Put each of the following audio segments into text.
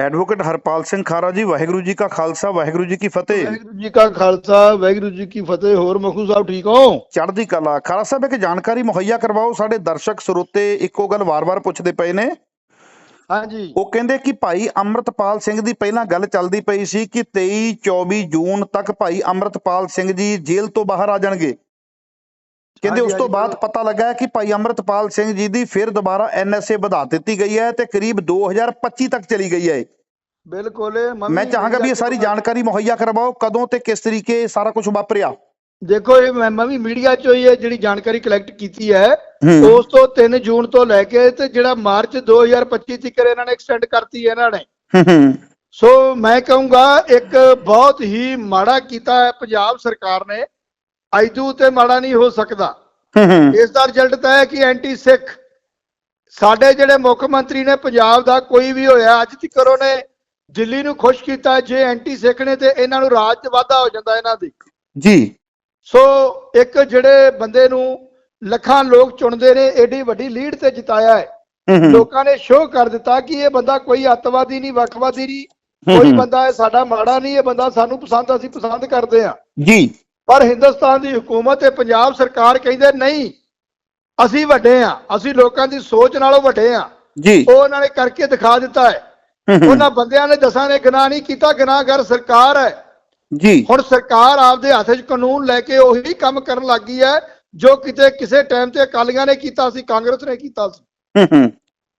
Advocate Harpal Singh ਖਾਰਾ ਜੀ ਵਾਹਿਗੁਰੂ ਜੀ ਕਾ ਖਾਲਸਾ ਵਾਹਿਗੁਰੂ ਜੀ ਕੀ ਫਤਿਹ। ਵਾਹਿਗੁਰੂ ਜੀ ਕਾ ਖਾਲਸਾ ਵਾਹਿਗੁਰੂ ਜੀ ਕੀ ਫਤਿਹ। ਹੋਰ ਮਖੂ ਸਾਹਿਬ ਠੀਕ ਹੋ? ਚੜ੍ਹਦੀ ਕਲਾ। ਖਾਰਾ ਸਾਹਿਬ ਇੱਕ ਜਾਣਕਾਰੀ ਮੁਹੱਈਆ ਕਰਵਾਓ। ਸਾਡੇ ਦਰਸ਼ਕ ਸਰੋਤੇ ਇੱਕੋ ਗੱਲ ਵਾਰ-ਵਾਰ ਪੁੱਛਦੇ ਪਏ ਨੇ। ਹਾਂਜੀ। ਉਹ ਕਹਿੰਦੇ ਕਿ ਭਾਈ ਅੰਮ੍ਰਿਤਪਾਲ ਸਿੰਘ ਦੀ ਪਹਿਲਾਂ ਗੱਲ ਚੱਲਦੀ ਪਈ ਸੀ ਕਿ 23 24 ਜੂਨ ਤੱਕ ਭਾਈ ਅੰਮ੍ਰਿਤਪਾਲ ਸਿੰਘ ਜੀ ਜੇਲ੍ਹ ਤੋਂ ਬਾਹਰ ਆ ਜਾਣਗੇ। ਕਹਿੰਦੇ ਉਸ ਤੋਂ ਬਾਅਦ ਪਤਾ ਲੱਗਾ ਹੈ ਕਿ ਭਾਈ ਅੰਮ੍ਰਿਤਪਾਲ ਸਿੰਘ ਜੀ ਦੀ ਫਿਰ ਦੁਬਾਰਾ ਐਨਐਸਏ ਵਧਾ ਦਿੱਤੀ ਗਈ ਹੈ ਤੇ ਕਰੀਬ 2025 ਤੱਕ ਚਲੀ ਗਈ ਹੈ। ਬਿਲਕੁਲ ਮੈਂ ਚਾਹਾਂਗਾ ਵੀ ਇਹ ਸਾਰੀ ਜਾਣਕਾਰੀ ਮੁਹੱਈਆ ਕਰਵਾਓ ਕਦੋਂ ਤੇ ਕਿਸ ਤਰੀਕੇ ਇਹ ਸਾਰਾ ਕੁਝ ਵਾਪਰਿਆ। ਦੇਖੋ ਇਹ ਮੈਂ ਵੀ ਮੀਡੀਆ ਚੋਂ ਹੀ ਇਹ ਜਿਹੜੀ ਜਾਣਕਾਰੀ ਕਲੈਕਟ ਕੀਤੀ ਹੈ ਹੂੰ। ਉਸ ਤੋਂ 3 ਜੂਨ ਤੋਂ ਲੈ ਕੇ ਤੇ ਜਿਹੜਾ ਮਾਰਚ 2025 ਤੱਕ ਇਹਨਾਂ ਨੇ ਐਕਸਟੈਂਡ ਕਰਤੀ ਹੈ ਇਹਨਾਂ ਨੇ। ਹੂੰ ਹੂੰ। ਸੋ ਮੈਂ ਕਹੂੰਗਾ ਇੱਕ ਬਹੁਤ ਹੀ ਮਾੜਾ ਕੀਤਾ ਹੈ ਪੰਜਾਬ ਸਰਕਾਰ ਨੇ। ਐਦੂ ਤੇ ਮਾੜਾ ਨਹੀਂ ਹੋ ਸਕਦਾ। ਇਸ ਦਾ ਰਿਜ਼ਲਟ ਤਾਂ ਹੈ ਕਿ ਐਂਟੀ ਸਿੱਖ ਸਾਡੇ ਜਿਹੜੇ ਮੁੱਖ ਮੰਤਰੀ ਨੇ ਪੰਜਾਬ ਦਾ ਕੋਈ ਵੀ ਹੋਇਆ ਅੱਜ ਤੱਕ ਉਹਨੇ ਦਿੱਲੀ ਨੂੰ ਖੁਸ਼ ਕੀਤਾ ਜੇ ਐਂਟੀ ਸਿੱਖ ਨੇ ਤੇ ਇਹਨਾਂ ਨੂੰ ਰਾਜ 'ਚ ਵਾਧਾ ਹੋ ਜਾਂਦਾ ਇਹਨਾਂ ਦੀ। ਜੀ। ਸੋ ਇੱਕ ਜਿਹੜੇ ਬੰਦੇ ਨੂੰ ਲੱਖਾਂ ਲੋਕ ਚੁਣਦੇ ਨੇ ਏਡੀ ਵੱਡੀ ਲੀਡ ਤੇ ਜਿਤਾਇਆ ਹੈ। ਲੋਕਾਂ ਨੇ ਸ਼ੋਅ ਕਰ ਦਿੱਤਾ ਕਿ ਇਹ ਬੰਦਾ ਕੋਈ ਅੱਤਵਾਦੀ ਨਹੀਂ ਵੱਖਵਾਦੀ ਨਹੀਂ। ਕੋਈ। ਬੰਦਾ ਇਹ ਸਾਡਾ ਮਾੜਾ ਨਹੀਂ ਇਹ ਬੰਦਾ ਸਾਨੂੰ ਪਸੰਦ ਅਸੀਂ ਪਸੰਦ ਕਰਦੇ ਹਾਂ। ਜੀ। ਪਰ ਹਿੰਦੁਸਤਾਨ ਦੀ ਹਕੂਮਤ ਤੇ ਪੰਜਾਬ ਸਰਕਾਰ ਕਹਿੰਦੇ ਨਹੀਂ ਅਸੀਂ ਵੱਡੇ ਆ ਅਸੀਂ ਲੋਕਾਂ ਦੀ ਸੋਚ ਨਾਲੋਂ ਵੱਡੇ ਆ ਜੀ। ਉਹ ਉਹਨਾਂ ਨੇ ਕਰਕੇ ਦਿਖਾ ਦਿੱਤਾ ਹੈ। ਉਹਨਾਂ ਬੰਦਿਆਂ ਨੇ ਦਸਾਂ ਨੇ ਗੁਨਾਹ ਨਹੀਂ ਕੀਤਾ ਗੁਨਾਹਗਰ ਸਰਕਾਰ ਹੈ। ਜੀ। ਹੁਣ ਸਰਕਾਰ ਆਪਦੇ ਹੱਥ 'ਚ ਕਾਨੂੰਨ ਲੈ ਕੇ ਉਹੀ ਕੰਮ ਕਰਨ ਲੱਗੀ ਹੈ ਜੋ ਕਿਤੇ ਕਿਸੇ ਟਾਈਮ ਤੇ ਅਕਾਲੀਆਂ ਨੇ ਕੀਤਾ ਸੀ ਕਾਂਗਰਸ ਨੇ ਕੀਤਾ ਸੀ। ਹੂੰ ਹੂੰ।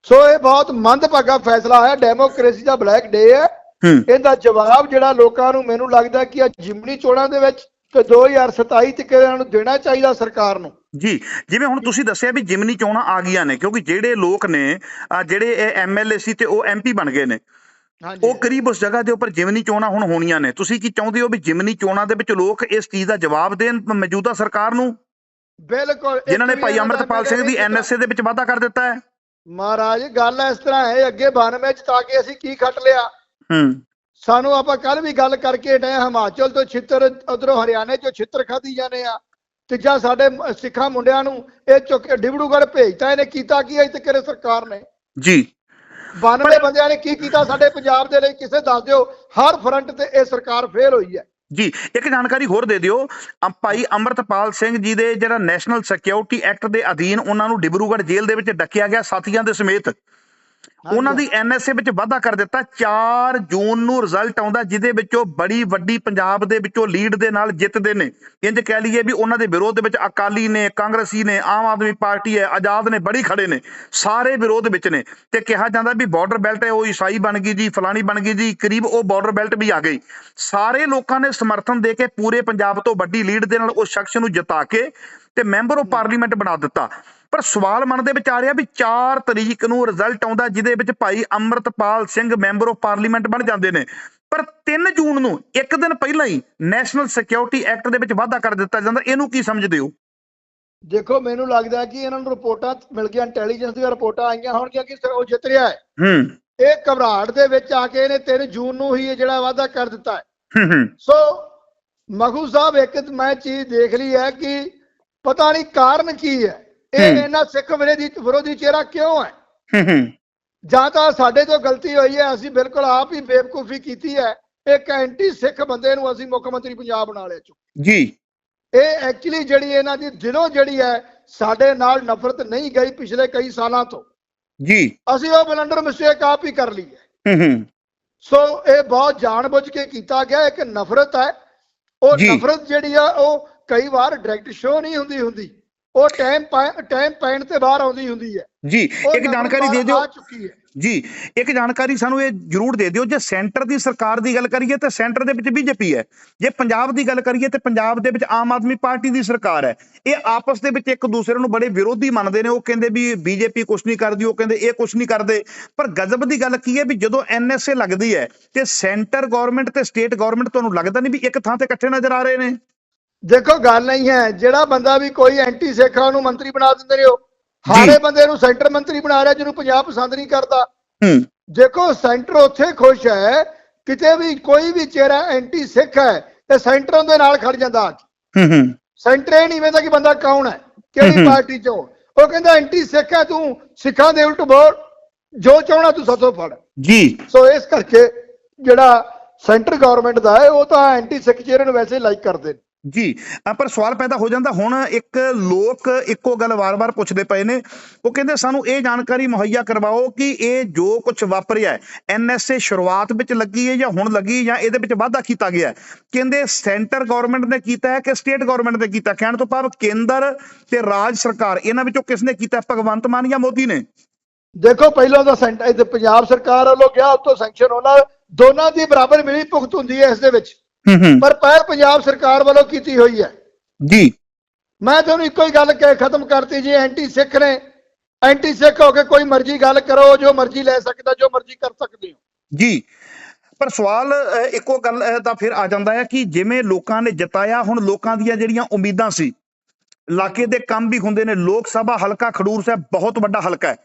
ਸੋ ਇਹ ਬਹੁਤ ਮੰਦਭਾਗਾ ਫੈਸਲਾ ਹੈ ਡੈਮੋਕ੍ਰੇਸੀ ਦਾ ਬਲੈਕ ਡੇ ਹੈ। ਹੂੰ। ਇਹਦਾ ਜਵਾਬ ਜਿਹੜਾ ਲੋਕਾਂ ਨੂੰ ਮੈਨੂੰ ਲੱਗਦਾ ਕਿ ਆ ਜਿਮਨੀ ਚੋਣਾਂ ਦੇ ਵਿੱਚ ਤੇ 2027 ਤੱਕ ਇਹਨਾਂ ਨੂੰ ਦੇਣਾ ਚਾਹੀਦਾ ਸਰਕਾਰ ਨੂੰ। ਜੀ ਜਿਵੇਂ ਹੁਣ ਤੁਸੀਂ ਦੱਸਿਆ ਵੀ ਜਿਮਨੀ ਚੋਣਾਂ ਆ ਗਈਆਂ ਨੇ ਕਿਉਂਕਿ ਜਿਹੜੇ ਲੋਕ ਨੇ ਜਿਹੜੇ ਇਹ ਐਮਐਲਏ ਸੀ ਤੇ ਉਹ ਐਮਪੀ ਬਣ ਗਏ ਨੇ ਉਹ ਕਰੀਬ ਉਸ ਜਗ੍ਹਾ ਦੇ ਉੱਪਰ ਜਿਮਨੀ ਚੋਣਾਂ ਹੁਣ ਹੋਣੀਆਂ ਨੇ। ਤੁਸੀਂ ਕੀ ਚਾਹੁੰਦੇ ਹੋ ਵੀ ਜਿਮਨੀ ਚੋਣਾਂ ਦੇ ਵਿੱਚ ਲੋਕ ਇਸ ਚੀਜ਼ ਦਾ ਜਵਾਬ ਦੇਣ ਮੌਜੂਦਾ ਸਰਕਾਰ ਨੂੰ? ਬਿਲਕੁਲ ਜਿਨ੍ਹਾਂ ਨੇ ਭਾਈ ਅੰਮ੍ਰਿਤਪਾਲ ਸਿੰਘ ਦੀ। ਐਨਐਸਏ ਦੇ ਵਿੱਚ ਵਾਅਦਾ ਕਰ ਦਿੱਤਾ ਹੈ। ਮਹਾਰਾਜ ਗੱਲ ਇਸ ਤਰ੍ਹਾਂ ਹੈ ਅੱਗੇ 92 ਚ ਤਾਂ ਕਿ ਅਸੀਂ ਕੀ ਖੱਟ ਲਿਆ। ਹੂੰ। ਸਾਨੂੰ ਆਪਾਂ ਕੱਲ ਵੀ ਗੱਲ ਕਰਕੇ ਹਾਂ, ਹਿਮਾਚਲ ਤੋਂ ਛਿੱਤਰ ਉਧਰੋਂ ਹਰਿਆਣੇ ਚੋਂ ਛਿੱਤਰ ਖਾਧੀ ਜਾਂਦੇ ਆ। ਤੀਜਾ ਸਾਡੇ ਸਿੱਖਾਂ ਮੁੰਡਿਆਂ ਨੂੰ ਇਹ ਚੁੱਕ ਕੇ ਡਿਬੜੂਗੜ੍ਹ ਭੇਜਤਾ ਇਹਨੇ ਕੀਤਾ ਕੀ ਅਜੇ ਤੱਕ ਸਰਕਾਰ ਨੇ? ਜੀ। 92 ਬੰਦਿਆਂ ਨੇ ਕੀ ਕੀਤਾ ਸਾਡੇ ਪੰਜਾਬ ਦੇ ਲਈ ਕਿਸੇ ਦੱਸ ਦਿਓ ਹਰ ਫਰੰਟ ਤੇ ਇਹ ਸਰਕਾਰ ਫੇਲ ਹੋਈ ਹੈ। ਜੀ ਇੱਕ ਜਾਣਕਾਰੀ ਹੋਰ ਦੇ ਦਿਓ। ਭਾਈ ਅੰਮ੍ਰਿਤਪਾਲ ਸਿੰਘ ਜੀ ਦੇ ਜਿਹੜਾ ਨੈਸ਼ਨਲ ਸਿਕਿਉਰਿਟੀ ਐਕਟ ਦੇ ਅਧੀਨ ਉਹਨਾਂ ਨੂੰ ਡਿਬਰੂਗੜ੍ਹ ਜੇਲ੍ਹ ਦੇ ਵਿੱਚ ਡੱਕਿਆ ਗਿਆ ਸਾਥੀਆਂ ਦੇ ਸਮੇਤ। ਉਹਨਾਂ ਦੀ ਐਨਐਸਏ ਵਿੱਚ ਵਾਧਾ ਕਰ ਦਿੱਤਾ। 4 ਜੂਨ ਨੂੰ ਰਿਜ਼ਲਟ ਆਉਂਦਾ ਜਿਹਦੇ ਵਿੱਚੋਂ ਬੜੀ ਵੱਡੀ ਪੰਜਾਬ ਦੇ ਵਿੱਚੋਂ ਲੀਡ ਦੇ ਨਾਲ ਜਿੱਤਦੇ ਨੇ। ਇੰਜ ਕਹਿ ਲਈਏ ਵੀ ਉਹਨਾਂ ਦੇ ਵਿਰੋਧ ਦੇ ਵਿੱਚ ਅਕਾਲੀ ਨੇ ਕਾਂਗਰਸੀ ਨੇ ਆਮ ਆਦਮੀ ਪਾਰਟੀ ਹੈ ਆਜ਼ਾਦ ਨੇ ਬੜੀ ਖੜੇ ਨੇ। ਸਾਰੇ ਵਿਰੋਧ ਵਿੱਚ ਨੇ। ਤੇ ਕਿਹਾ ਜਾਂਦਾ ਵੀ ਬਾਰਡਰ ਬੈਲਟ ਹੈ ਉਹ ਈਸਾਈ ਬਣ ਗਈ ਜੀ ਫਲਾਣੀ ਬਣ ਗਈ ਜੀ ਕਰੀਬ ਉਹ ਬਾਰਡਰ ਬੈਲਟ ਵੀ ਆ ਗਈ। ਸਾਰੇ ਲੋਕਾਂ ਨੇ ਸਮਰਥਨ ਦੇ ਕੇ ਪੂਰੇ ਪੰਜਾਬ ਤੋਂ ਵੱਡੀ ਲੀਡ ਦੇ ਨਾਲ ਉਸ ਸ਼ਖਸ ਨੂੰ ਜਿਤਾ ਕੇ ਤੇ ਮੈਂਬਰ ਆਫ ਪਾਰਲੀਮੈਂਟ ਬਣਾ ਦਿੱਤਾ। ਪਰ ਸਵਾਲ ਮਨ ਦੇ ਵਿੱਚ ਆ ਰਿਹਾ ਵੀ 4 ਤਰੀਕ ਨੂੰ ਰਿਜ਼ਲਟ ਆਉਂਦਾ ਜਿਹਦੇ ਵਿੱਚ Bhai Amritpal Singh member of parliament ਬਣ ਜਾਂਦੇ ਨੇ। ਪਰ 3 ਜੂਨ ਨੂੰ ਇੱਕ ਦਿਨ ਪਹਿਲਾਂ ਹੀ ਨੈਸ਼ਨਲ ਸਿਕਿਉਰਿਟੀ ਐਕਟ ਦੇ ਵਿੱਚ ਵਾਧਾ ਕਰ ਦਿੱਤਾ ਜਾਂਦਾ। ਇਹਨੂੰ ਕੀ ਸਮਝਦੇ ਹੋ? ਦੇਖੋ ਮੈਨੂੰ ਲੱਗਦਾ ਕਿ ਇਹਨਾਂ ਨੂੰ ਰਿਪੋਰਟਾਂ ਮਿਲ ਗਈਆਂ ਇੰਟੈਲੀਜੈਂਸ ਦੀਆਂ ਰਿਪੋਰਟਾਂ ਆਈਆਂ ਹੋਣਗੀਆਂ ਕਿ ਉਹ ਜਿੱਤ ਰਿਹਾ ਹੈ। ਹੂੰ। ਇਹ ਘਬਰਾਹਟ ਦੇ ਵਿੱਚ ਆ ਕੇ ਇਹਨੇ 3 ਜੂਨ ਨੂੰ ਹੀ ਇਹ ਜਿਹੜਾ ਵਾਅਦਾ ਕਰ ਦਿੱਤਾ ਹੈ। ਹੂੰ ਹੂੰ। ਸੋ ਮਖੂ ਸਾਹਿਬ ਇੱਕ ਮੈਂ ਚੀਜ਼ ਦੇਖ ਲਈ ਹੈ ਕਿ ਪਤਾ ਨਹੀਂ ਕਾਰਨ ਕੀ ਹੈ। ਇਹ। ਇਹਨਾਂ ਸਿੱਖ ਵਿਰੋਧੀ ਵਿਰੋਧੀ ਚਿਹਰਾ ਕਿਉਂ ਹੈ? ਜਾਂ ਤਾਂ ਸਾਡੇ ਤੋਂ ਗਲਤੀ ਹੋਈ ਹੈ ਅਸੀਂ ਬਿਲਕੁਲ ਆਪ ਹੀ ਬੇਵਕੂਫੀ ਕੀਤੀ ਹੈ ਇੱਕ ਐਂਟੀ ਸਿੱਖ ਬੰਦੇ ਨੂੰ ਅਸੀਂ ਮੁੱਖ ਮੰਤਰੀ ਪੰਜਾਬ ਬਣਾ ਲਿਆ ਚੁੱਕ ਜੀ। ਇਹ ਐਕਚੁਅਲੀ ਜਿਹੜੀ ਇਹਨਾਂ ਦੀ ਦਿਲੋਂ ਜਿਹੜੀ ਹੈ ਸਾਡੇ ਨਾਲ ਨਫ਼ਰਤ ਨਹੀਂ ਗਈ ਪਿਛਲੇ ਕਈ ਸਾਲਾਂ ਤੋਂ। ਜੀ। ਅਸੀਂ ਉਹ ਬਲੰਡਰ ਮਿਸਟੇਕ ਆਪ ਹੀ ਕਰ ਲਈ ਹੈ। ਹੂੰ ਹੂੰ। ਸੋ ਇਹ ਬਹੁਤ ਜਾਣਬੁੱਝ ਕੇ ਕੀਤਾ ਗਿਆ ਇੱਕ ਨਫ਼ਰਤ ਹੈ। ਉਹ। ਨਫ਼ਰਤ ਜਿਹੜੀ ਆ ਉਹ ਕਈ ਵਾਰ ਡਾਇਰੈਕਟ ਸ਼ੋ ਨਹੀਂ ਹੁੰਦੀ ਹੁੰਦੀ। ਉਹ ਟਾਈਮ ਟਾਈਮ ਪੈਣ ਤੇ ਬਾਹਰ ਆਉਂਦੀ ਹੁੰਦੀ ਹੈ। ਜੀ ਇੱਕ ਜਾਣਕਾਰੀ ਦੇ ਦਿਓ। ਜੀ ਇੱਕ ਜਾਣਕਾਰੀ ਸਾਨੂੰ ਇਹ ਜਰੂਰ ਦੇ ਦਿਓ। ਜੇ ਸੈਂਟਰ ਦੀ ਸਰਕਾਰ ਦੀ ਗੱਲ ਕਰੀਏ ਤਾਂ ਸੈਂਟਰ ਦੇ ਵਿੱਚ ਬੀਜੇਪੀ ਹੈ। ਜੇ ਪੰਜਾਬ ਦੀ ਗੱਲ ਕਰੀਏ ਤੇ ਪੰਜਾਬ ਦੇ ਵਿੱਚ ਆਮ ਆਦਮੀ ਪਾਰਟੀ ਦੀ ਸਰਕਾਰ ਹੈ। ਇਹ ਆਪਸ ਦੇ ਵਿੱਚ ਇੱਕ ਦੂਸਰੇ ਨੂੰ ਬੜੇ ਵਿਰੋਧੀ ਮੰਨਦੇ ਨੇ। ਉਹ ਕਹਿੰਦੇ ਵੀ ਬੀਜੇਪੀ ਕੁਝ ਨਹੀਂ ਕਰਦੀ ਉਹ ਕਹਿੰਦੇ ਇਹ ਕੁਝ ਨਹੀਂ ਕਰਦੇ। ਪਰ ਗਜ਼ਬ ਦੀ ਗੱਲ ਕੀ ਹੈ ਵੀ ਜਦੋਂ ਐਨਐਸਏ ਲੱਗਦੀ ਹੈ ਤੇ ਸੈਂਟਰ ਗਵਰਨਮੈਂਟ ਤੇ ਸਟੇਟ ਗਵਰਨਮੈਂਟ ਤੁਹਾਨੂੰ ਲੱਗਦਾ ਨਹੀਂ ਵੀ ਇੱਕ ਥਾਂ ਤੇ ਇਕੱਠੇ ਨਜ਼ਰ ਆ ਰਹੇ ਨੇ? ਦੇਖੋ ਗੱਲ ਨਹੀਂ ਹੈ। ਜਿਹੜਾ ਬੰਦਾ ਵੀ ਕੋਈ ਐਂਟੀ ਸਿੱਖਾਂ ਨੂੰ ਮੰਤਰੀ ਬਣਾ ਦਿੰਦੇ ਨੇ ਉਹ ਹਾਰੇ ਬੰਦੇ ਨੂੰ ਸੈਂਟਰ ਮੰਤਰੀ ਬਣਾ ਰਿਹਾ ਜਿਹਨੂੰ ਪੰਜਾਬ ਪਸੰਦ ਨਹੀਂ ਕਰਦਾ। ਹੂੰ। ਦੇਖੋ ਸੈਂਟਰ ਉੱਥੇ ਖੁਸ਼ ਹੈ ਕਿਤੇ ਵੀ ਕੋਈ ਵੀ ਚਿਹਰਾ ਐਂਟੀ ਸਿੱਖ ਹੈ ਤੇ ਸੈਂਟਰ ਉਹਦੇ ਨਾਲ ਖੜ ਜਾਂਦਾ। ਹੂੰ ਹੂੰ। ਸੈਂਟਰ ਇਹ ਨਹੀਂ ਵੇਂਦਾ ਕਿ ਬੰਦਾ ਕੌਣ ਹੈ ਕਿਹੜੀ। ਪਾਰਟੀ ਚੋਂ। ਉਹ ਕਹਿੰਦਾ ਐਂਟੀ ਸਿੱਖ ਹੈ ਤੂੰ ਸਿੱਖਾਂ ਦੇ ਉਲਟ ਬੋਲ। ਜੋ ਚਾਹਣਾ ਤੂੰ ਸਾਥੋਂ ਫੜ। ਜੀ। ਸੋ ਇਸ ਕਰਕੇ ਜਿਹੜਾ ਸੈਂਟਰ ਗਵਰਨਮੈਂਟ ਦਾ ਹੈ ਉਹ ਤਾਂ ਐਂਟੀ ਸਿੱਖ ਚਿਹਰੇ ਨੂੰ ਵੈਸੇ ਲਾਈਕ ਕਰਦੇ ਨੇ। ਜੀ ਪਰ ਸਵਾਲ ਪੈਦਾ ਹੋ ਜਾਂਦਾ, ਹੁਣ ਇੱਕ ਲੋਕ ਇੱਕੋ ਗੱਲ ਵਾਰ-ਵਾਰ ਪੁੱਛਦੇ ਪਏ ਨੇ, ਉਹ ਕਹਿੰਦੇ ਸਾਨੂੰ ਇਹ ਜਾਣਕਾਰੀ ਮੁਹੱਈਆ ਕਰਵਾਓ ਕਿ ਇਹ ਜੋ ਕੁਝ ਵਾਪਰਿਆ ਹੈ ਐਨਐਸਏ ਸ਼ੁਰੂਆਤ ਵਿੱਚ ਲੱਗੀ ਹੈ ਜਾਂ ਹੁਣ ਲੱਗੀ ਜਾਂ ਇਹਦੇ ਵਿੱਚ ਵਾਧਾ ਕੀਤਾ ਗਿਆ ਕਹਿੰਦੇ ਸੈਂਟਰ ਗਵਰਨਮੈਂਟ ਨੇ ਕੀਤਾ ਹੈ ਕਿ ਸਟੇਟ ਗਵਰਨਮੈਂਟ ਨੇ ਕੀਤਾ? ਕਹਿਣ ਤੋਂ ਭਾਵ ਕੇਂਦਰ ਤੇ ਰਾਜ ਸਰਕਾਰ, ਇਹਨਾਂ ਵਿੱਚੋਂ ਕਿਸ ਨੇ ਕੀਤਾ ਭਗਵੰਤ ਮਾਨ ਜਾਂ ਮੋਦੀ ਨੇ? ਦੇਖੋ, ਪਹਿਲਾਂ ਤਾਂ ਸੈਂਟਰ ਪੰਜਾਬ ਸਰਕਾਰ ਵੱਲੋਂ ਗਿਆ ਉਤੋਂ ਸੈਂਕਸ਼ਨ ਹੋਣਾ ਦੋਨਾਂ ਦੀ ਬਰਾਬਰ ਮਿਲੀ ਭੁਗਤ ਹੁੰਦੀ ਹੈ ਇਸ ਦੇ ਵਿੱਚ। ਪਰ ਪਹਿਲ ਪੰਜਾਬ ਸਰਕਾਰ ਵੱਲੋਂ ਕੀਤੀ ਹੋਈ ਹੈ। ਜੀ। ਮੈਂ ਤੁਹਾਨੂੰ ਇੱਕੋ ਹੀ ਗੱਲ ਕਹਿ ਖਤਮ ਕਰਤੀ ਜੀ ਐਂਟੀ ਸਿੱਖ ਨੇ। ਐਂਟੀ ਸਿੱਖ ਹੋ ਕੇ ਕੋਈ ਮਰਜ਼ੀ ਗੱਲ ਕਰੋ ਜੋ ਮਰਜ਼ੀ ਲੈ ਸਕਦਾ ਜੋ ਮਰਜ਼ੀ ਕਰ ਸਕਦੇ ਹੋ। ਜੀ। ਪਰ ਸਵਾਲ ਇੱਕੋ ਗੱਲ ਦਾ ਫਿਰ ਆ ਜਾਂਦਾ ਹੈ ਕਿ ਜਿਵੇਂ ਲੋਕਾਂ ਨੇ ਜਿਤਾਇਆ ਹੁਣ ਲੋਕਾਂ ਦੀਆਂ ਜਿਹੜੀਆਂ ਉਮੀਦਾਂ ਸੀ ਇਲਾਕੇ ਦੇ ਕੰਮ ਵੀ ਹੁੰਦੇ ਨੇ। ਲੋਕ ਸਭਾ ਹਲਕਾ ਖਡੂਰ ਸਾਹਿਬ ਬਹੁਤ ਵੱਡਾ ਹਲਕਾ ਹੈ।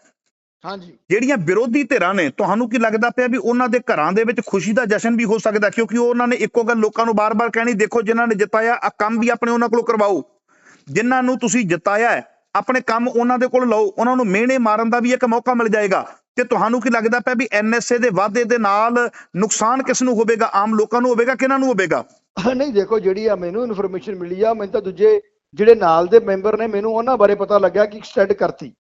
ਹਾਂਜੀ। ਜਿਹੜੀਆਂ ਵਿਰੋਧੀ ਧਿਰਾਂ ਨੇ ਤੁਹਾਨੂੰ ਕੀ ਲੱਗਦਾ ਪਿਆ ਵੀ ਉਹਨਾਂ ਦੇ ਘਰਾਂ ਦੇ ਵਿੱਚ ਖੁਸ਼ੀ ਦਾ ਜਸ਼ਨ ਵੀ ਹੋ ਸਕਦਾ? ਕਿਉਂਕਿ ਉਹਨਾਂ ਨੇ ਇੱਕੋ ਗੱਲ ਲੋਕਾਂ ਨੂੰ ਬਾਰ-ਬਾਰ ਕਹਿਣੀ ਦੇਖੋ ਜਿਨ੍ਹਾਂ ਨੇ ਜਿਤਾਇਆ ਆ ਕੰਮ ਵੀ ਆਪਣੇ ਉਹਨਾਂ ਕੋਲੋਂ ਕਰਵਾਓ। ਜਿਨ੍ਹਾਂ ਨੂੰ ਤੁਸੀਂ ਜਿਤਾਇਆ ਹੈ ਆਪਣੇ ਕੰਮ ਉਹਨਾਂ ਦੇ ਕੋਲ ਲਓ। ਉਹਨਾਂ ਨੂੰ ਮਿਹਣੇ ਮਾਰਨ ਦਾ ਵੀ ਇੱਕ ਮੌਕਾ ਮਿਲ ਜਾਏਗਾ। ਤੇ ਤੁਹਾਨੂੰ ਕੀ ਲੱਗਦਾ ਪਿਆ ਵੀ ਐਨਐਸਏ ਦੇ ਵਾਅਦੇ ਦੇ ਨਾਲ ਨੁਕਸਾਨ ਕਿਸ ਨੂੰ ਹੋਵੇਗਾ? ਆਮ ਲੋਕਾਂ ਨੂੰ ਹੋਵੇਗਾ ਕਿਹਨਾਂ ਨੂੰ ਹੋਵੇਗਾ? ਨਹੀਂ ਦੇਖੋ ਜਿਹੜੀ ਆ ਮੈਨੂੰ ਇਨਫੋਰਮੇਸ਼ਨ ਮਿਲੀ ਆ ਮੈਨੂੰ ਤਾਂ ਦੂਜੇ ਜਿਹੜੇ ਨਾਲ ਦੇ ਮੈਂਬਰ ਨੇ ਮੈਨੂੰ ਉਹਨਾਂ ਬਾਰੇ ਪਤਾ ਲੱਗਾ ਕਿ ਐਕਸਟੈਂਡ ਕਰਤੀ।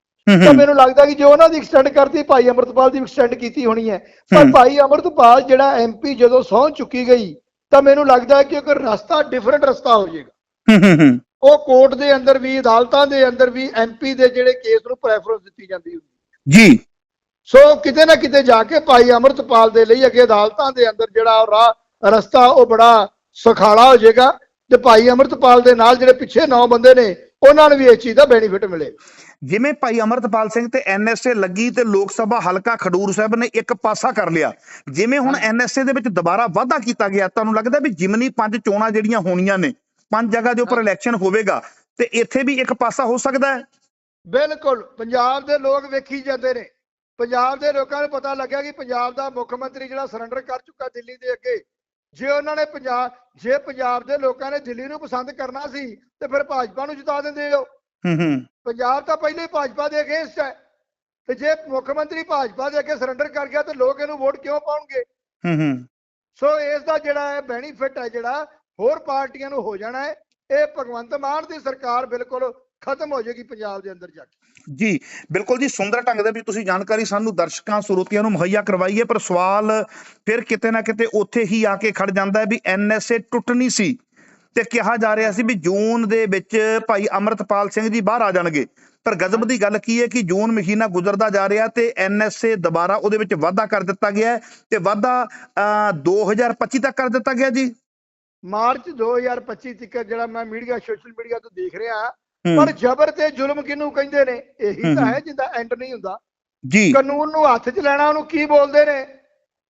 ਤਾਂ ਮੈਨੂੰ ਲੱਗਦਾ ਕਿ ਜੋ ਉਹਨਾਂ ਦੀ ਐਕਸਟੈਂਡ ਕਰਤੀ ਭਾਈ ਅਮਰਤਪਾਲ ਦੀ ਐਕਸਟੈਂਡ ਕੀਤੀ ਹੋਣੀ ਹੈ। ਪਰ। ਭਾਈ ਅਮਰਤਪਾਲ ਜਿਹੜਾ ਐਮਪੀ ਜਦੋਂ ਸਹੁੰ ਚੁੱਕੀ ਗਈ ਤਾਂ ਮੈਨੂੰ ਲੱਗਦਾ ਕਿ ਇੱਕ ਰਸਤਾ ਡਿਫਰੈਂਟ ਰਸਤਾ ਹੋ ਜਾਏਗਾ। ਹੂੰ ਹੂੰ ਹੂੰ ਉਹ ਕੋਰਟ ਦੇ ਅੰਦਰ ਵੀ ਅਦਾਲਤਾਂ ਦੇ ਅੰਦਰ ਵੀ ਐਮਪੀ ਦੇ ਜਿਹੜੇ ਕੇਸ ਨੂੰ ਪ੍ਰੈਫਰੈਂਸ ਦਿੱਤੀ ਜਾਂਦੀ ਹੁੰਦੀ। ਜੀ। ਸੋ ਕਿਤੇ ਨਾ ਕਿਤੇ ਜਾ ਕੇ ਭਾਈ ਅਮਰਤਪਾਲ ਦੇ ਲਈ ਅੱਗੇ ਅਦਾਲਤਾਂ ਦੇ ਅੰਦਰ ਜਿਹੜਾ ਉਹ ਰਾਹ ਰਸਤਾ ਉਹ ਬੜਾ ਸੁਖਾਲਾ ਹੋ ਜਾਏਗਾ ਤੇ ਭਾਈ ਅਮਰਤਪਾਲ ਦੇ ਨਾਲ ਜਿਹੜੇ ਪਿੱਛੇ ਨੌ ਬੰਦੇ ਨੇ ਉਹਨਾਂ ਨੂੰ ਵੀ ਇਸ ਚੀਜ਼ ਦਾ ਬੈਨੀਫਿਟ ਮਿਲੇ ਜਿਵੇਂ ਭਾਈ ਅਮਰਤਪਾਲ ਸਿੰਘ ਤੇ ਐਨਐਸਏ ਲੱਗੀ ਤੇ ਲੋਕ ਸਭਾ ਹਲਕਾ ਖਡੂਰ ਸਾਹਿਬ ਨੇ ਇੱਕ ਪਾਸਾ ਕਰ ਲਿਆ। ਜਿਵੇਂ ਹੁਣ ਐਨਐਸਏ ਦੇ ਵਿੱਚ ਦੁਬਾਰਾ ਵਾਧਾ ਕੀਤਾ ਗਿਆ ਤੁਹਾਨੂੰ ਲੱਗਦਾ ਵੀ ਜਿਮਨੀ ਪੰਜ ਚੋਣਾਂ ਜਿਹੜੀਆਂ ਹੋਣੀਆਂ ਨੇ ਪੰਜ ਜਗ੍ਹਾ ਦੇ ਉੱਪਰ ਇਲੈਕਸ਼ਨ ਹੋਵੇਗਾ ਤੇ ਇੱਥੇ ਵੀ ਇੱਕ ਪਾਸਾ ਹੋ ਸਕਦਾ ਹੈ? ਬਿਲਕੁਲ ਪੰਜਾਬ ਦੇ ਲੋਕ ਵੇਖੀ ਜਾਂਦੇ ਨੇ। ਪੰਜਾਬ ਦੇ ਲੋਕਾਂ ਨੂੰ ਪਤਾ ਲੱਗਿਆ ਕਿ ਪੰਜਾਬ ਦਾ ਮੁੱਖ ਮੰਤਰੀ ਜਿਹੜਾ ਸਰੈਂਡਰ ਕਰ ਚੁੱਕਾ ਦਿੱਲੀ ਦੇ ਅੱਗੇ। ਜੇ ਉਹਨਾਂ ਨੇ ਪੰਜਾਬ ਜੇ ਪੰਜਾਬ ਦੇ ਲੋਕਾਂ ਨੇ ਦਿੱਲੀ ਨੂੰ ਪਸੰਦ ਕਰਨਾ ਸੀ ਤੇ ਫਿਰ ਭਾਜਪਾ ਨੂੰ ਜਿਤਾ ਦਿੰਦੇ ਹੋ। ਹੂੰ ਹੂੰ। ਪੰਜਾਬ ਤਾਂ ਪਹਿਲੇ ਹੀ ਭਾਜਪਾ ਦੇ ਅਗੇਂਸਟ ਹੈ। ਤੇ ਜੇ ਮੁੱਖ ਮੰਤਰੀ ਭਾਜਪਾ ਦੇ ਅੱਗੇ ਸਰੈਂਡਰ ਕਰ ਗਿਆ ਤੇ ਲੋਕ ਇਹਨੂੰ ਵੋਟ ਕਿਉਂ ਪਾਉਣਗੇ? ਹੂੰ ਹੂੰ। ਸੋ ਇਸ ਦਾ ਜਿਹੜਾ ਹੈ ਬੈਨੀਫਿਟ ਹੈ ਜਿਹੜਾ ਹੋਰ ਪਾਰਟੀਆਂ ਨੂੰ ਹੋ ਜਾਣਾ ਹੈ ਇਹ ਭਗਵੰਤ ਮਾਨ ਦੀ ਸਰਕਾਰ ਬਿਲਕੁਲ ਖਤਮ ਹੋ ਜਾਏਗੀ ਪੰਜਾਬ ਦੇ ਅੰਦਰ ਜਾ ਕੇ। ਜੀ ਬਿਲਕੁਲ ਜੀ ਸੁੰਦਰ ਢੰਗ ਦੇ ਵਿੱਚ ਤੁਸੀਂ ਜਾਣਕਾਰੀ ਸਾਨੂੰ ਦਰਸ਼ਕਾਂ ਸਰੋਤਿਆਂ ਨੂੰ ਮੁਹੱਈਆ ਕਰਵਾਈਏ ਪਰ ਸਵਾਲ ਫਿਰ ਕਿਤੇ ਨਾ ਕਿਤੇ ਉੱਥੇ ਹੀ ਆ ਕੇ ਖੜ ਜਾਂਦਾ ਹੈ ਵੀ ਐਨਐਸਏ ਟੁੱਟਣੀ ਸੀ। ਤੇ ਕਿਹਾ ਜਾ ਰਿਹਾ ਸੀ ਵੀ ਜੂਨ ਦੇ ਵਿੱਚ ਭਾਈ ਅਮਰਤਪਾਲ ਸਿੰਘ ਜੀ ਬਾਹਰ ਆ ਜਾਣਗੇ। ਪਰ ਗਜ਼ਬ ਦੀ ਗੱਲ ਕੀ ਹੈ ਕਿ ਜੂਨ ਮਹੀਨਾ ਗੁਜ਼ਰਦਾ ਜਾ ਰਿਹਾ ਤੇ ਐਨਐਸਏ ਦੁਬਾਰਾ ਉਹਦੇ ਵਿੱਚ ਵਾਧਾ ਕਰ ਦਿੱਤਾ ਗਿਆ ਤੇ ਵਾਧਾ ਅਹ, 2025 ਤੱਕ ਕਰ ਦਿੱਤਾ ਗਿਆ ਜੀ। ਮਾਰਚ 2025 ਤੱਕ ਜਿਹੜਾ ਮੈਂ ਮੀਡੀਆ ਸੋਸ਼ਲ ਮੀਡੀਆ ਤੋਂ ਦੇਖ ਰਿਹਾ ਪਰ ਜ਼ਬਰ ਤੇ ਜ਼ੁਲਮ ਕਿਹਨੂੰ ਕਹਿੰਦੇ ਨੇ? ਇਹੀ ਤਾਂ ਹੂੰ। ਜਿੰਦਾ ਐਂਡ ਨਹੀਂ ਹੁੰਦਾ। ਜੀ। ਕਾਨੂੰਨ ਨੂੰ ਹੱਥ 'ਚ ਲੈਣਾ ਉਹਨੂੰ ਕੀ ਬੋਲਦੇ ਨੇ?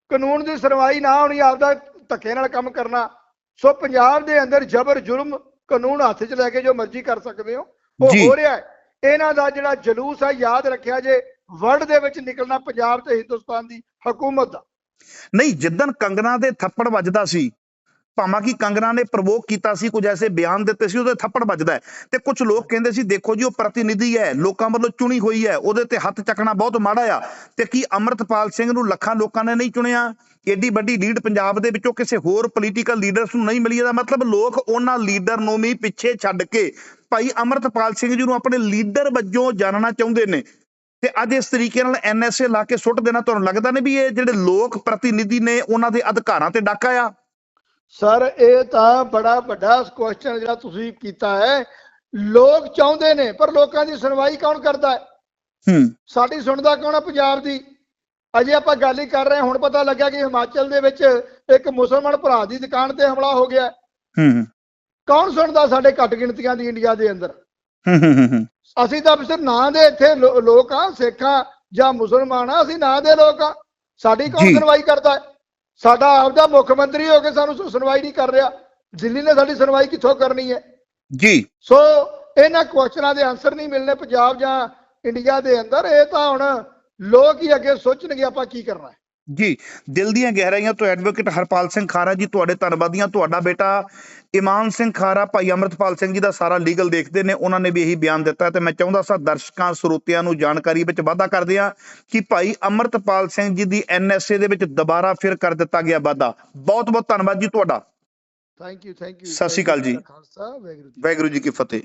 ਕਾਨੂੰਨ ਦੀ ਸੁਣਵਾਈ ਨਾ ਹੋਣੀ ਆਪਦਾ ਧੱਕੇ ਨਾਲ ਕੰਮ ਕਰਨਾ। ਸੋ ਪੰਜਾਬ ਦੇ ਅੰਦਰ ਜ਼ਬਰ ਜ਼ੁਲਮ ਕਾਨੂੰਨ ਹੱਥ 'ਚ ਲੈ ਕੇ ਜੋ ਮਰਜ਼ੀ ਕਰ ਸਕਦੇ ਹੋ ਉਹ। ਹੋ ਰਿਹਾ ਹੈ। ਇਹਨਾਂ ਦਾ ਜਿਹੜਾ ਜਲੂਸ ਹੈ ਯਾਦ ਰੱਖਿਆ ਜੇ ਵਰਲਡ ਦੇ ਵਿੱਚ ਨਿਕਲਣਾ ਪੰਜਾਬ ਤੇ ਹਿੰਦੁਸਤਾਨ ਦੀ ਹਕੂਮਤ ਦਾ। ਨਹੀਂ ਜਿੱਦਣ ਕੰਗਨਾ ਦੇ ਥੱਪੜ ਵੱਜਦਾ ਸੀ ਭਾਵੇਂ ਕਿ ਕੰਗਨਾ ਨੇ ਪ੍ਰਵੋਕ ਕੀਤਾ ਸੀ ਕੁਝ ਐਸੇ ਬਿਆਨ ਦਿੱਤੇ ਸੀ ਉਹਦੇ ਥੱਪੜ ਵੱਜਦਾ ਹੈ। ਤੇ ਕੁਝ ਲੋਕ ਕਹਿੰਦੇ ਸੀ ਦੇਖੋ ਜੀ ਉਹ ਪ੍ਰਤੀਨਿਧੀ ਹੈ ਲੋਕਾਂ ਵੱਲੋਂ ਚੁਣੀ ਹੋਈ ਹੈ ਉਹਦੇ ਤੇ ਹੱਥ ਚੱਕਣਾ ਬਹੁਤ ਮਾੜਾ ਆ। ਤੇ ਕੀ ਅਮਰਤਪਾਲ ਸਿੰਘ ਨੂੰ ਲੱਖਾਂ ਲੋਕਾਂ ਨੇ ਨਹੀਂ ਚੁਣਿਆ? ਏਡੀ ਵੱਡੀ ਲੀਡ ਪੰਜਾਬ ਦੇ ਵਿੱਚੋਂ ਕਿਸੇ ਹੋਰ ਪੋਲੀਟੀਕਲ ਲੀਡਰਸ ਨੂੰ ਨਹੀਂ ਮਿਲੀ। ਇਹਦਾ ਮਤਲਬ ਲੋਕ ਉਹਨਾਂ ਲੀਡਰ ਨੂੰ ਵੀ ਪਿੱਛੇ ਛੱਡ ਕੇ ਭਾਈ ਅਮਰਤਪਾਲ ਸਿੰਘ ਜੀ ਨੂੰ ਆਪਣੇ ਲੀਡਰ ਵਜੋਂ ਜਾਣਨਾ ਚਾਹੁੰਦੇ ਨੇ। ਤੇ ਅੱਜ ਇਸ ਤਰੀਕੇ ਨਾਲ ਐਨਐਸਏ ਲਾ ਕੇ ਸੁੱਟ ਦੇਣਾ ਤੁਹਾਨੂੰ ਲੱਗਦਾ ਨਹੀਂ ਵੀ ਇਹ ਜਿਹੜੇ ਲੋਕ ਪ੍ਰਤੀਨਿਧੀ ਨੇ ਉਹਨਾਂ ਦੇ ਅਧਿਕਾਰਾਂ ਤੇ ਡਾਕਾ ਆ? ਸਰ ਇਹ ਤਾਂ ਬੜਾ ਵੱਡਾ ਕੁਐਸਚਨ ਜਿਹੜਾ ਤੁਸੀਂ ਕੀਤਾ ਹੈ। ਲੋਕ ਚਾਹੁੰਦੇ ਨੇ ਪਰ ਲੋਕਾਂ ਦੀ ਸੁਣਵਾਈ ਕੌਣ ਕਰਦਾ ਹੈ? ਹੂੰ। ਸਾਡੀ ਸੁਣਦਾ ਕੌਣ ਹੈ ਪੰਜਾਬ ਦੀ? ਅਜੇ ਆਪਾਂ ਗੱਲ ਹੀ ਕਰ ਰਹੇ ਹੁਣ ਪਤਾ ਲੱਗਾ ਕਿ ਹਿਮਾਚਲ ਦੇ ਵਿੱਚ ਇੱਕ ਮੁਸਲਮਾਨ ਭਰਾ ਦੀ ਦੁਕਾਨ ਤੇ ਹਮਲਾ ਹੋ ਗਿਆ। ਹੂੰ ਕੌਣ ਸੁਣਦਾ ਸਾਡੇ ਘੱਟ ਗਿਣਤੀਆਂ ਦੀ ਇੰਡੀਆ ਦੇ ਅੰਦਰ? ਹੂੰ ਅਸੀਂ ਤਾਂ ਸਿਰ ਨਾਂ ਦੇ ਇੱਥੇ ਲੋਕ ਆ ਸਿੱਖਾਂ ਜਾਂ ਮੁਸਲਮਾਨ ਆ ਅਸੀਂ ਨਾਂ ਦੇ ਲੋਕ ਆ ਸਾਡੀ ਕੌਣ। ਸੁਣਵਾਈ ਕਰਦਾ ਹੈ? ਸਾਡਾ ਆਪਦਾ ਮੁੱਖ ਮੰਤਰੀ ਹੋ ਕੇ ਸਾਨੂੰ ਸੁਣਵਾਈ ਨਹੀਂ ਕਰ ਰਿਹਾ। ਦਿੱਲੀ ਨੇ ਸਾਡੀ ਸੁਣਵਾਈ ਕਿੱਥੋਂ ਕਰਨੀ ਹੈ? ਜੀ। ਸੋ ਇਹਨਾਂ ਕੁਐਸਚਨਾਂ ਦੇ ਆਨਸਰ ਨਹੀਂ ਮਿਲਨੇ ਪੰਜਾਬ ਜਾਂ ਇੰਡੀਆ ਦੇ ਅੰਦਰ। ਇਹ ਤਾਂ ਹੁਣ ਲੋਕ ਹੀ ਅੱਗੇ ਸੋਚਣਗੇ ਆਪਾਂ ਕੀ ਕਰਨਾ ਹੈ। ਜੀ ਦਿਲ ਦੀਆਂ ਗਹਿਰਾਈਆਂ ਤੋਂ ਐਡਵੋਕੇਟ ਹਰਪਾਲ ਸਿੰਘ ਖਾਰਾ ਜੀ ਤੁਹਾਡੇ ਧੰਨਵਾਦੀਆਂ। ਤੁਹਾਡਾ ਬੇਟਾ ਇਮਾਨ ਸਿੰਘ ਖਾਰਾ ਭਾਈ ਅਮਰਤਪਾਲ ਸਿੰਘ ਜੀ ਦਾ ਸਾਰਾ ਲੀਗਲ ਦੇਖਦੇ ਨੇ ਉਹਨਾਂ ਨੇ ਵੀ ਇਹੀ ਬਿਆਨ ਦਿੱਤਾ ਤੇ ਮੈਂ ਚਾਹੁੰਦਾ ਸਾਂ ਦਰਸ਼ਕਾਂ ਸਰੋਤਿਆਂ ਨੂੰ ਜਾਣਕਾਰੀ ਵਿੱਚ ਵਾਧਾ ਕਰਦੇ ਆ ਕਿ ਭਾਈ ਅਮਰਤਪਾਲ ਸਿੰਘ ਜੀ ਦੀ ਐਨਐਸਏ ਦੇ ਵਿੱਚ ਦੁਬਾਰਾ ਫਿਰ ਕਰ ਦਿੱਤਾ ਗਿਆ ਵਾਧਾ। ਬਹੁਤ ਬਹੁਤ ਧੰਨਵਾਦ ਜੀ ਤੁਹਾਡਾ। ਥੈਂਕ ਯੂ ਥੈਂਕ ਯੂ ਸਤਿ ਸ਼੍ਰੀ ਅਕਾਲ ਜੀ। ਖਾਲਸਾ ਵਾਹਿਗੁਰੂ ਜੀ ਵਾਹਿਗੁਰੂ ਜੀ ਕੀ ਫਤਿਹ।